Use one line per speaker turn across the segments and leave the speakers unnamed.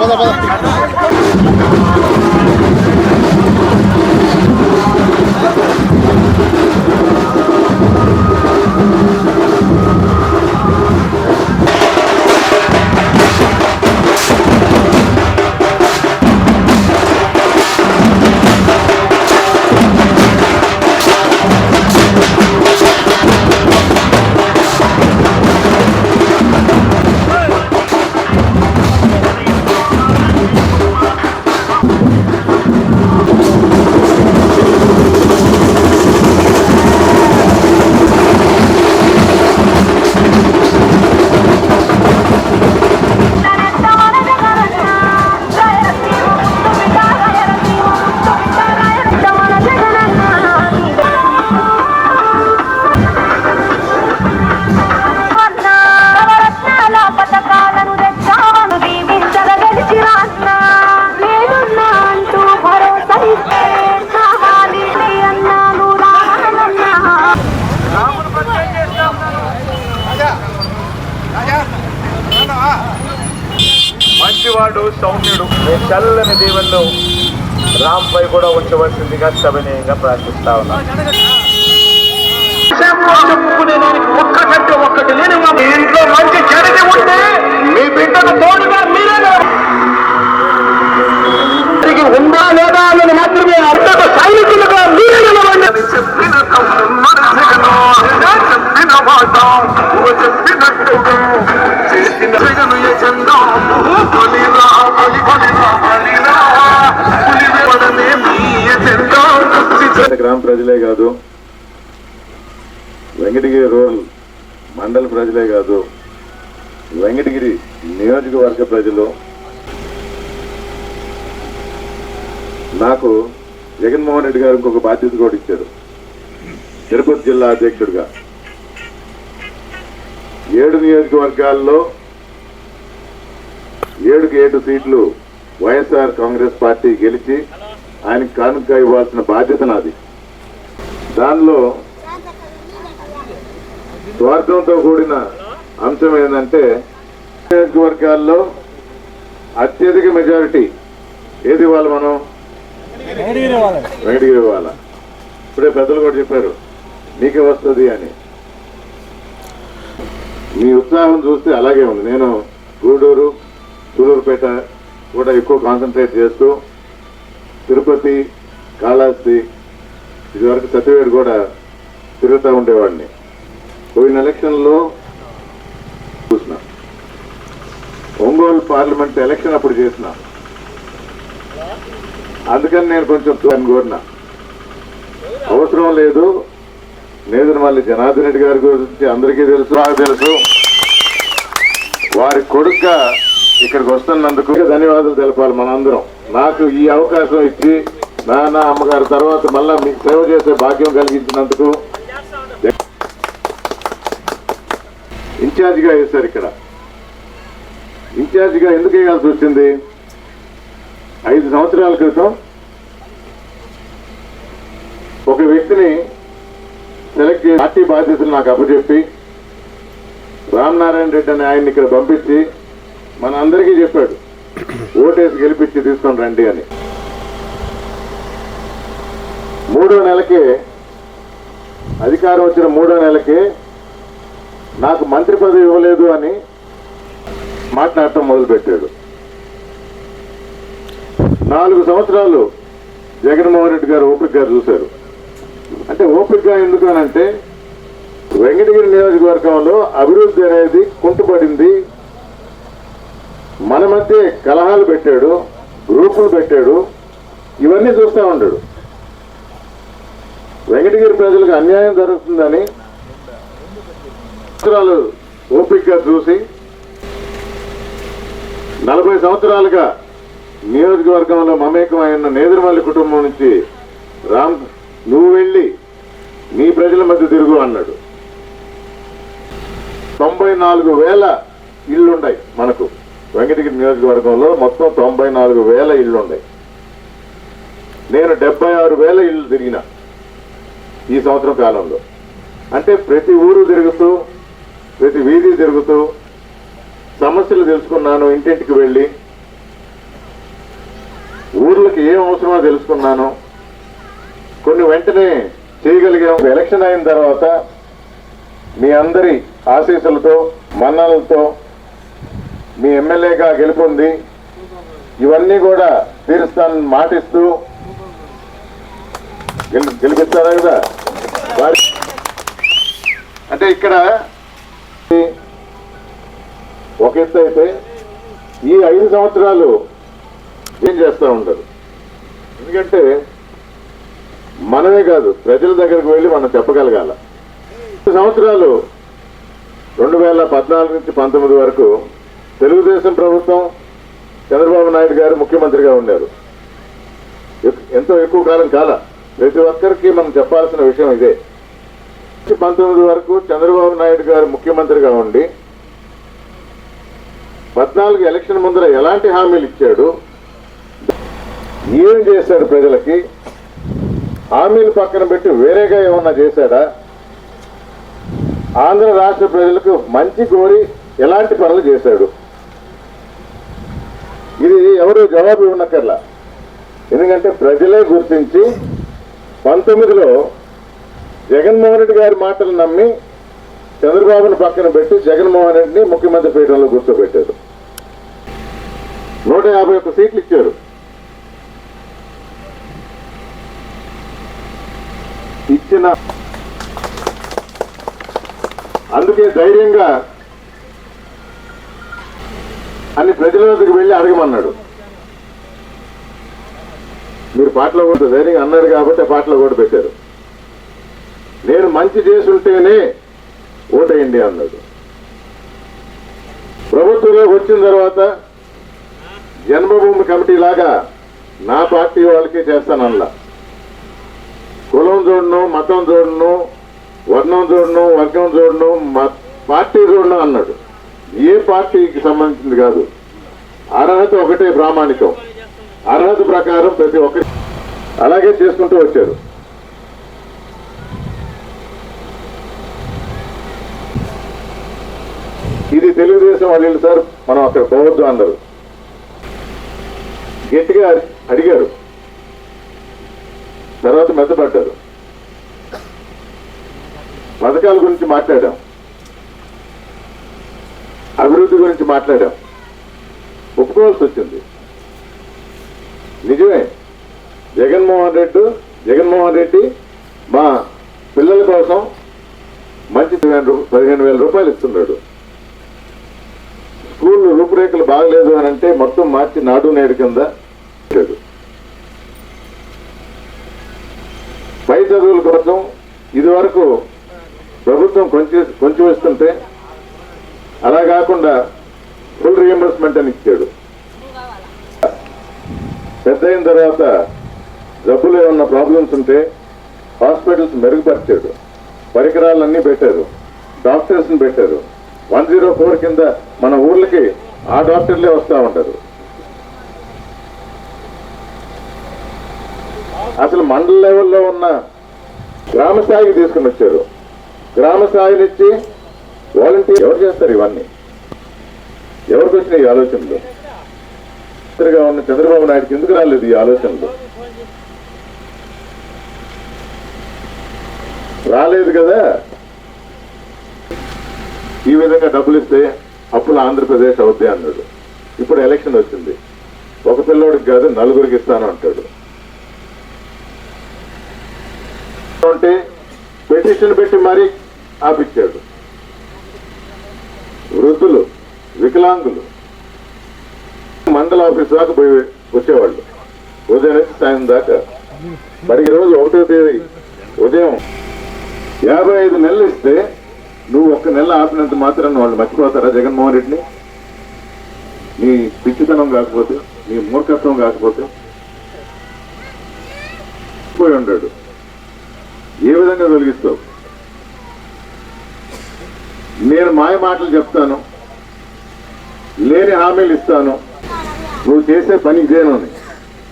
పద పద
పథకాలను
కూడా ఉంచవలసిందిగా సవినయంగా ప్రార్థిస్తా ఉన్నాను ఒక్కటంటే ఒక్కటి లేని మీ ఇంట్లో మంచి చెడిది ఉంటే మీ బిడ్డకు తోడుగా మీరే తిరిగి ఉందా లేదా అన్నది మాత్రమే అర్థకు సైనికులుగా మీరే నిలవండి. చెప్పిన చెప్పిన మాట. చెప్పినట్టుగా చేసిన జగను యజంగా గ్రామ ప్రజలే కాదు వెంకటగిరి రూరల్ మండల ప్రజలే కాదు వెంకటగిరి నియోజకవర్గ ప్రజలు. నాకు జగన్మోహన్ రెడ్డి గారు ఇంకొక బాధ్యత కూడా ఇచ్చారు. తిరుపతి జిల్లా అధ్యక్షుడిగా. ఏడు నియోజకవర్గాల్లో ఏడుకి ఏడు సీట్లు వైఎస్ఆర్ కాంగ్రెస్ పార్టీ గెలిచి ఆయనకు కానుక ఇవ్వాల్సిన బాధ్యత నాది. దానిలో స్వార్థంతో కూడిన అంశం ఏంటంటే నియోజకవర్గాల్లో అత్యధిక మెజారిటీ ఏది ఇవ్వాలి మనం? వెంకటగిరి ఇవ్వాలి ఇప్పుడే పెద్దలు కూడా చెప్పారు నీకే వస్తుంది అని. మీ ఉత్సాహం చూస్తే అలాగే ఉంది. నేను గూడూరు సూలూరుపేట కూడా ఎక్కువ కాన్సన్ట్రేట్ చేస్తూ తిరుపతి కాళహస్తి ఇదివరకు సత్యవేడు కూడా తిరుగుతూ ఉండేవాడిని. పోయిన ఎలక్షన్లో చూసిన. ఒంగోలు పార్లమెంట్ ఎలక్షన్ అప్పుడు చేసిన. అందుకని నేను కొంచెం దాన్ని కోరిన. అవసరం లేదు. నేను మళ్ళీ జనార్దన్ రెడ్డి గారి గురించి అందరికీ తెలుసు. నాకు తెలుసు. వారి కొడుక ఇక్కడికి వస్తున్నందుకు ధన్యవాదాలు తెలపాలి మనందరం. నాకు ఈ అవకాశం ఇచ్చి నాన్న అమ్మగారి తర్వాత మళ్ళా మీకు సేవ చేసే భాగ్యం కలిగించినందుకు ఇన్ఛార్జిగా వేశారు ఇక్కడ. ఇన్ఛార్జిగా ఎందుకు వేయాల్సి వచ్చింది? ఐదు సంవత్సరాల క్రితం ఒక వ్యక్తిని సెలెక్ట్ చేసి పార్టీ బాధ్యతలు నాకు అప్పచెప్పి రామనారాయణ రెడ్డి అనే ఆయన్ని ఇక్కడ పంపించి మన అందరికీ చెప్పాడు ఓటేసి గెలిపించి తీసుకొని రండి అని. మూడో నెలకే అధికారం వచ్చిన మూడో నెలకే నాకు మంత్రి పదవి ఇవ్వలేదు అని మాట్లాడటం మొదలుపెట్టాడు. నాలుగు సంవత్సరాలు జగన్మోహన్ రెడ్డి గారు ఓపిక గారు చూశారు. అంటే ఓపికగా ఎందుకు అని అంటే వెంకటగిరి నియోజకవర్గంలో అభివృద్ధి అనేది కుంటుపడింది. మన మధ్య కలహాలు పెట్టాడు గ్రూపులు పెట్టాడు ఇవన్నీ చూస్తూ ఉన్నాడు వెంకటగిరి ప్రజలకు అన్యాయం జరుగుతుందని సంవత్సరాలు ఓపికగా చూసి నలభై సంవత్సరాలుగా నియోజకవర్గంలో మమేకమైన నేదురుమల్లి కుటుంబం నుంచి రామ్ నువ్వు వెళ్ళి నీ ప్రజల మధ్య తిరుగు అన్నాడు. తొంభై నాలుగు వేల ఇళ్ళున్నాయి మనకు. వెంకటగిరి నియోజకవర్గంలో మొత్తం తొంభై నాలుగు వేల ఇళ్ళున్నాయి నేను డెబ్బై ఆరు వేల ఇళ్ళు తిరిగిన. ఈ సంవత్సరం కాలంలో. అంటే ప్రతి ఊరు తిరుగుతూ ప్రతి వీధి తిరుగుతూ సమస్యలు తెలుసుకున్నాను ఇంటింటికి వెళ్ళి ఊర్లకు ఏం అవసరమో తెలుసుకున్నాను. కొన్ని వెంటనే చేయగలిగాం. ఎలక్షన్ అయిన తర్వాత మీ అందరి ఆశీస్సులతో మన్నలతో మీ ఎమ్మెల్యేగా గెలుపొంది ఇవన్నీ కూడా తీరుస్తానని మాటిస్తూ గెలిపిస్తారా కదా అంటే ఇక్కడ ఒక ఎత్తు అయితే ఈ ఐదు సంవత్సరాలు ఏం చేస్తూ ఉంటారు? ఎందుకంటే మనమే కాదు ప్రజల దగ్గరకు వెళ్ళి మనం చెప్పగలగాల. సంవత్సరాలు రెండు వేల పద్నాలుగు నుంచి పంతొమ్మిది వరకు తెలుగుదేశం ప్రభుత్వం చంద్రబాబు నాయుడు గారు ముఖ్యమంత్రిగా ఉన్నారు ఎంతో ఎక్కువ కాలం కాల. ప్రతి ఒక్కరికి మనం చెప్పాల్సిన విషయం ఇదే. పంతొమ్మిది వరకు చంద్రబాబు నాయుడు గారు ముఖ్యమంత్రిగా ఉండి పద్నాలుగు ఎలక్షన్ ముందర ఎలాంటి హామీలు ఇచ్చాడు ఏం చేశాడు ప్రజలకి హామీలు పక్కన పెట్టి వేరేగా ఏమన్నా చేశాడా ఆంధ్ర రాష్ట్ర ప్రజలకు మంచి కోరి ఎలాంటి పనులు చేశాడు. ఇది ఎవరు జవాబు ఇవ్వనక్కర్లా. ఎందుకంటే ప్రజలే గుర్తించి పంతొమ్మిదిలో జగన్మోహన్ రెడ్డి గారి మాటలు నమ్మి చంద్రబాబును పక్కన పెట్టి జగన్మోహన్ రెడ్డిని ముఖ్యమంత్రి పీఠంలో గుర్తుపెట్టారు. నూట యాభై ఒక్క సీట్లు ఇచ్చారు. ఇచ్చిన అందుకే ధైర్యంగా అన్ని ప్రజల వద్దకు వెళ్ళి అడగమన్నాడు. మీరు పాటలో కూడా అన్నారు అన్నాడు కాబట్టి ఆ పాటలో కూడా పెట్టారు. నేను మంచి చేసుంటేనే ఓటేయండి అన్నాడు. ప్రభుత్వంలోకి వచ్చిన తర్వాత జన్మభూమి కమిటీ లాగా నా పార్టీ వాళ్ళకే చేస్తానల్లా కులం చూడను మతం చూడను వర్ణం చూడను వర్గం చూడను మ- పార్టీ చూడను అన్నాడు. ఏ పార్టీకి సంబంధించింది కాదు. అర్హత ఒకటే ప్రామాణికం. అర్హత ప్రకారం ప్రతి ఒక్కరి అలాగే చేసుకుంటూ వచ్చారు. ఇది తెలుగుదేశం వాళ్ళు సార్ మనం అక్కడ పోవద్దు అన్నారు గట్టిగా అడిగారు. తర్వాత మెత్తపడ్డారు. పథకాల గురించి మాట్లాడాం. అభివృద్ధి గురించి మాట్లాడాం. ఒప్పుకోవాల్సి వచ్చింది. నిజమే. జగన్మోహన్ రెడ్డి జగన్మోహన్ రెడ్డి మా పిల్లల కోసం మంచి పదిహేను రూ- పదిహేను వేల రూపాయలు ఇస్తున్నాడు. స్కూల్ రూపురేఖలు బాగలేదు అని అంటే మొత్తం మార్చి నాడు నేడు కింద పై చదువుల కోసం ఇది వరకు ప్రభుత్వం కొంచెం కొంచెం ఇస్తుంటే అలా కాకుండా ఫుల్ రియంబర్స్మెంట్ అని ఇచ్చాడు. పెద్ద అయిన తర్వాత జబ్బులు ఏమన్నా ప్రాబ్లమ్స్ ఉంటే హాస్పిటల్స్ మెరుగుపరిచాడు. పరికరాలన్నీ పెట్టారు. డాక్టర్స్ని పెట్టారు. వన్ జీరో ఫోర్ కింద మన ఊర్లకి ఆ డాక్టర్లే వస్తూ ఉంటారు. అసలు మండల లెవెల్లో ఉన్న గ్రామ స్థాయికి తీసుకుని వచ్చారు. గ్రామ స్థాయి వాలంటీర్ ఎవరు చేస్తారు ఇవన్నీ? ఎవరికి వచ్చినాయి ఆలోచనలు? మంత్రిగా ఉన్న చంద్రబాబు నాయుడుకి ఎందుకు రాలేదు ఈ ఆలోచనలు? రాలేదు కదా? ఈ విధంగా డబ్బులు ఇస్తే అప్పులు ఆంధ్రప్రదేశ్ అవుద్ది అన్నాడు. ఇప్పుడు ఎలక్షన్ వచ్చింది. ఒక పిల్లోడికి కాదు నలుగురికి ఇస్తాను అంటాడు. అంటే పెటిషన్ పెట్టి మరీ ఆపిచ్చాడు. వృద్ధులు వికలాంగులు మండల ఆఫీస్ దాకా పోయి వచ్చేవాళ్ళు. ఉదయం నుంచి సాయం దాకా. మరి ఈరోజు ఒకటో తేదీ. ఉదయం యాభై ఐదు నెలలు ఇస్తే నువ్వు ఒక్క నెల ఆపినంత మాత్రాన్ని వాళ్ళు మర్చిపోతారా జగన్మోహన్ రెడ్డిని? నీ పిచ్చితనం కాకపోతే నీ మూర్ఖత్వం కాకపోతే. పోయి ఉంటాడు ఏ విధంగా తొలగిస్తావు? నేను మాయ మాటలు చెప్తాను. లేని హామీలు ఇస్తాను. నువ్వు చేసే పని ఇదేను అని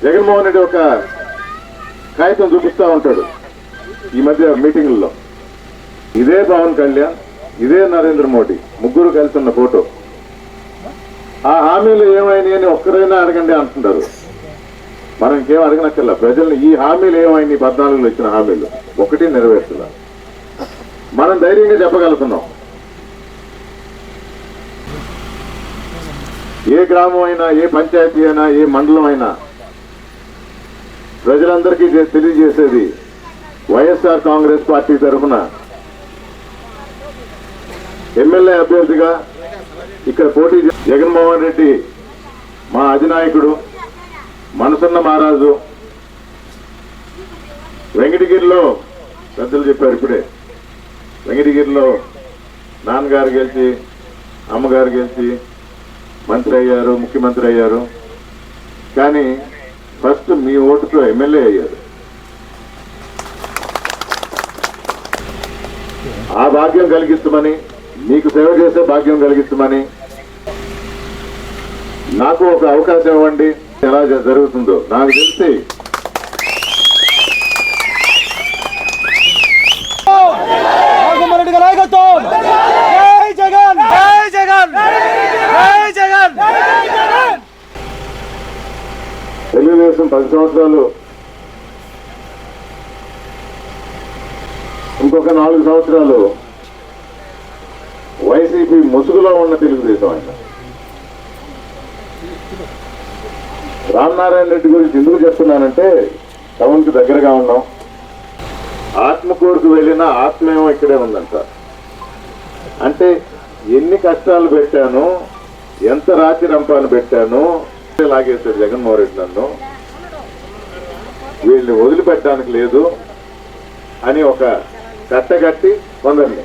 జగన్మోహన్ రెడ్డి ఒక కాగితం చూపిస్తూ ఉంటాడు ఈ మధ్య మీటింగుల్లో. ఇదే పవన్ కళ్యాణ్ ఇదే నరేంద్ర మోడీ ముగ్గురు కలిసి ఉన్న ఫోటో. ఆ హామీలు ఏమైనాయి అని ఒక్కరైనా అడగండి అంటున్నారు. మనం ఇంకేం అడగనక్కర్లా. ప్రజల్ని ఈ హామీలు ఏమైంది పద్నాలుగులో ఇచ్చిన హామీలు. ఒకటి నెరవేరుతున్నా మనం ధైర్యంగా చెప్పగలుగుతున్నాం. ఏ గ్రామం అయినా ఏ పంచాయతీ అయినా ఏ మండలం అయినా ప్రజలందరికీ తెలియజేసేది వైఎస్ఆర్ కాంగ్రెస్ పార్టీ తరఫున. ఎమ్మెల్యే అభ్యర్థిగా ఇక్కడ పోటీ జగన్మోహన్ రెడ్డి మా అధినాయకుడు మనసున్న మహారాజు. వెంకటగిరిలో పెద్దలు చెప్పారు ఇప్పుడే. వెంకటగిరిలో నాన్నగారు గెలిచి అమ్మగారు గెలిచి మంత్రి అయ్యారు ముఖ్యమంత్రి అయ్యారు. కానీ ఫస్ట్ మీ ఓటుతో ఎమ్మెల్యే అయ్యారు. ఆ భాగ్యం కలిగిస్తామని మీకు సేవ చేసే భాగ్యం కలిగిస్తామని నాకు ఒక అవకాశం ఇవ్వండి. ఎలా జరుగుతుందో నాకు తెలిసి
రాఘమరెడ్డి గారి నాయకత్వం జై జగన్ జై జగన్ జై జగన్
క్రితం పది సంవత్సరాలు ఇంకొక నాలుగు సంవత్సరాలు వైసీపీ ముసుగులో ఉన్న తెలుగుదేశం ఆయన. రామనారాయణ రెడ్డి గురించి ఎందుకు చెప్తున్నానంటే టౌన్కి దగ్గరగా ఉన్నాం. ఆత్మకూరుకు వెళ్ళిన ఆత్మేమో ఇక్కడే ఉందంట. అంటే ఎన్ని కష్టాలు పెట్టాను ఎంత రాతి రంపాలు పెట్టాను లాగేశాడు జగన్మోహన్ రెడ్డి నన్ను. వీళ్ళని వదిలిపెట్టడానికి లేదు అని ఒక కట్టగట్టి కొందరిని.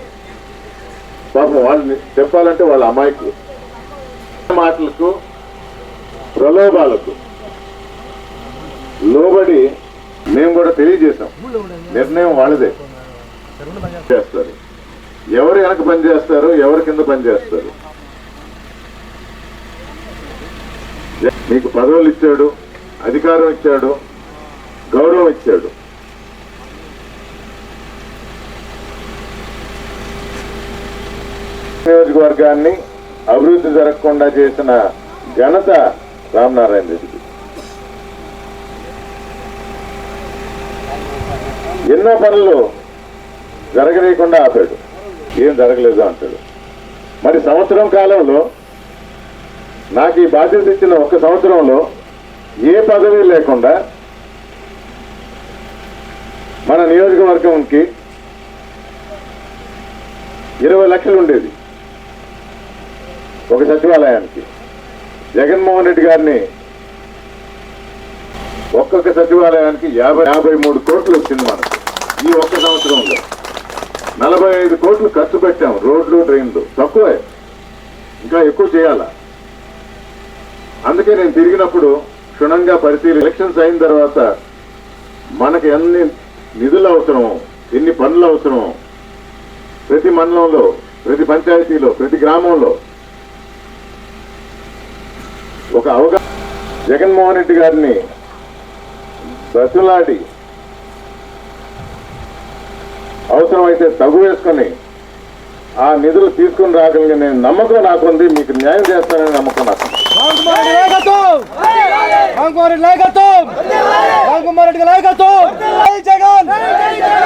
పాపం వాళ్ళని చెప్పాలంటే వాళ్ళ అమాయకు మాటలకు ప్రలోభాలకు లోబడి మేము కూడా తెలియజేశాం. నిర్ణయం వాళ్ళదే. చేస్తారు. ఎవరు వెనక పని చేస్తారు ఎవరి కింద పనిచేస్తారు మీకు పదవులు ఇచ్చాడు అధికారం ఇచ్చాడు గౌరవం ఇచ్చాడు నియోజకవర్గాన్ని అభివృద్ధి జరగకుండా చేసిన ఘనత రామనారాయణ రెడ్డికి ఎన్నో పనులు జరగలేకుండా ఆపాడు. ఏం జరగలేదు అంటాడు. మరి సంవత్సరం కాలంలో నాకు ఈ బాధ్యత ఇచ్చిన ఒక సంవత్సరంలో ఏ పదవి లేకుండా మన నియోజకవర్గంకి ఇరవై లక్షలు ఉండేది ఒక సచివాలయానికి. జగన్మోహన్ రెడ్డి గారిని ఒక్కొక్క సచివాలయానికి యాభై యాభై మూడు కోట్లు వచ్చింది మనకు ఈ ఒక్క సంవత్సరంలో. నలభై ఐదు కోట్లు ఖర్చు పెట్టాం రోడ్లు డ్రైన్లు. తక్కువే. ఇంకా ఎక్కువ చేయాలా. అందుకే నేను తిరిగినప్పుడు క్షుణ్ణంగా పరిశీలి ఎలక్షన్స్ అయిన తర్వాత మనకి అన్ని నిధులు అవసరం ఎన్ని పనులు అవసరం ప్రతి మండలంలో ప్రతి పంచాయతీలో ప్రతి గ్రామంలో. ఒక అవగాహన జగన్మోహన్ రెడ్డి గారిని బతులాడి అవసరమైతే తగు వేసుకొని ఆ నిధులు తీసుకుని రాగలిగిన నమ్మకం నాకుంది మీకు న్యాయం చేస్తానని నమ్మకం నాకు
రాఘమరెడ్డి నాయకత్వం! రాఘమరెడ్డి నాయకత్వం! రాఘమరెడ్డి నాయకత్వం! జై జగన్!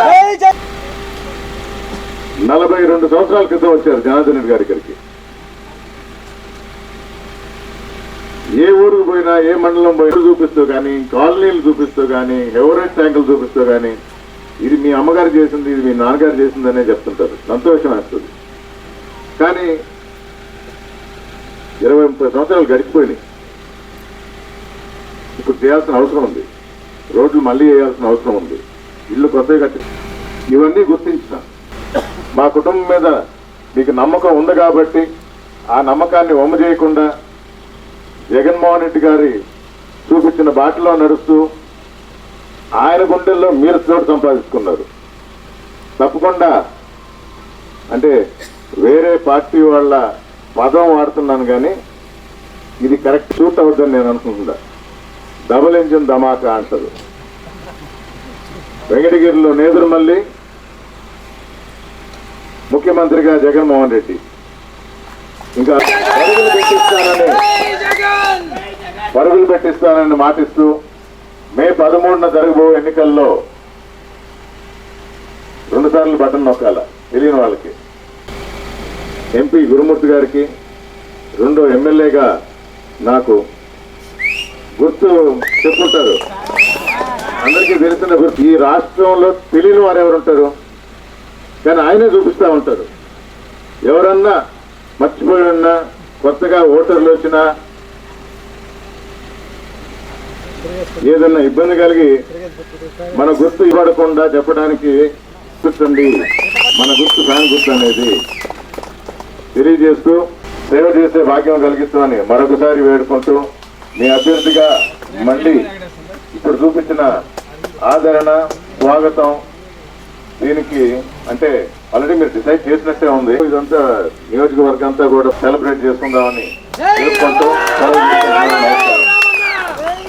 జై జగన్!
నలభై రెండు సంవత్సరాల క్రితం వచ్చారు జనార్దన్ రెడ్డి గారి ఇక్కడికి. ఏ ఊరికి పోయినా ఏ మండలం పోయినా చూపిస్తూ కానీ కాలనీలు చూపిస్తూ కానీ ఎవరెస్ట్ ట్యాంకులు చూపిస్తూ కానీ ఇది మీ అమ్మగారు చేసింది ఇది మీ నాన్నగారు చేసిందనే చెప్తుంటారు. సంతోషం వేస్తుంది. కానీ ఇరవై ముప్పై సంవత్సరాలు గడిచిపోయినాయి. ఇప్పుడు చేయాల్సిన అవసరం ఉంది. రోడ్లు మళ్ళీ వేయాల్సిన అవసరం ఉంది. ఇల్లు కొత్తగా కట్టి ఇవన్నీ గుర్తించిన. మా కుటుంబం మీద మీకు నమ్మకం ఉంది కాబట్టి ఆ నమ్మకాన్ని వమ్మ చేయకుండా జగన్మోహన్ రెడ్డి గారి చూపించిన బాటలో నడుస్తూ ఆయన గుండెల్లో మీరు చోటు సంపాదించుకున్నారు. తప్పకుండా అంటే వేరే పార్టీ వాళ్ళ పదం వాడుతున్నాను కానీ ఇది కరెక్ట్ షూట్ అవుతుందని నేను అనుకుంటున్నా. డబుల్ ఇంజిన్ ధమాకా అంటారు వెంకటగిరిలో నేదురుమల్లి ముఖ్యమంత్రిగా జగన్మోహన్ రెడ్డి. ఇంకా పరుగులు పెట్టిస్తానని పరుగులు పెట్టిస్తానని మాటిస్తూ మే పదమూడున జరగబో ఎన్నికల్లో రెండుసార్లు బటన్ నొక్కాల తెలియని వాళ్ళకి. ఎంపీ గురుమూర్తి గారికి రెండో ఎమ్మెల్యేగా నాకు గుర్తు చెప్పుంటారు అందరికీ తెలిసిన గుర్తు ఈ రాష్ట్రంలో తెలియని వారు ఎవరు ఉంటారు కానీ ఆయనే చూపిస్తూ ఉంటారు ఎవరన్నా మర్చిపోయి ఉన్నా కొత్తగా ఓటర్లు వచ్చినా ఏదన్నా ఇబ్బంది కలిగి మన గుర్తు ఇవ్వడకుండా చెప్పడానికి గుర్తుండి మన గుర్తు కాని గుర్తు అనేది తెలియజేస్తూ సేవ చేసే భాగ్యం కలిగిస్తామని మరొకసారి వేడుకుంటూ మీ అభ్యర్థిగా మళ్ళీ ఇప్పుడు చూపించిన ఆదరణ స్వాగతం దీనికి అంటే ఆల్రెడీ మీరు డిసైడ్ చేసినట్టే ఉంది ఇదంతా నియోజకవర్గం అంతా కూడా సెలబ్రేట్ చేసుకుందామని చెప్పుకుంటూ.